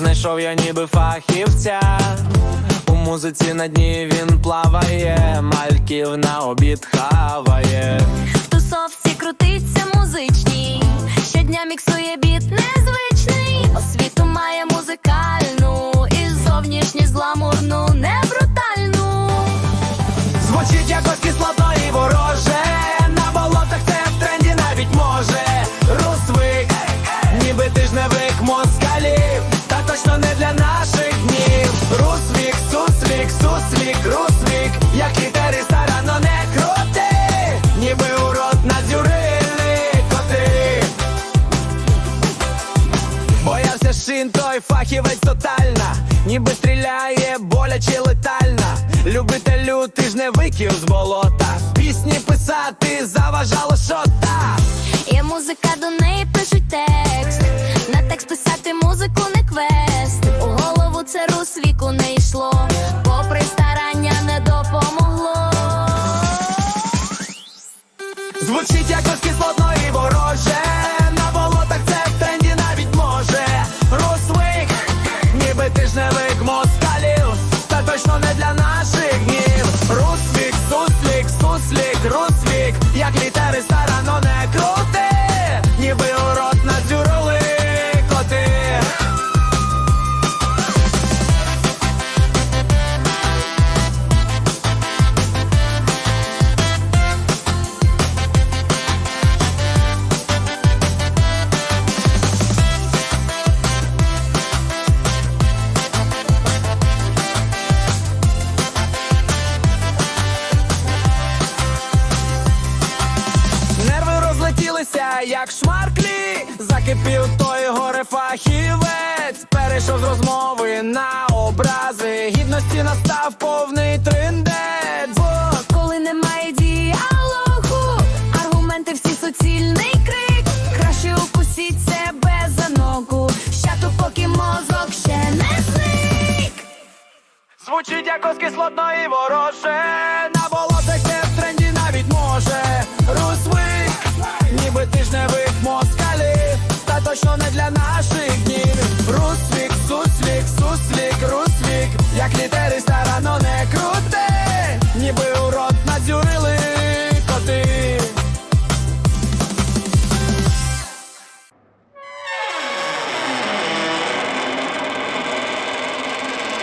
знайшов я ніби фахівця. У музиці на дні він плаває, мальків на обід хаває. В тусовці крутиться музичній, щодня міксує біт незвичний. Освіту має музикальну і зовнішність гламурну, не брутальну. Звучить якось Боявся шин, той фахівець тотальна, ніби стріляє боляче летальна. Любителю, ти ж не виків з болота. Пісні писати заважало шота. Є музика, до неї пишуть текст. med bland розлетілися, як шмарклі. Закипів той горе фахівець. Перейшов з розмови на образи. Гідності настав повний триндець. Бо коли немає діалогу, аргументи всі суцільний крик. Краще укусіть себе за ногу. Щату, поки мозок ще не зник. Звучить якось кислотно і вороже. На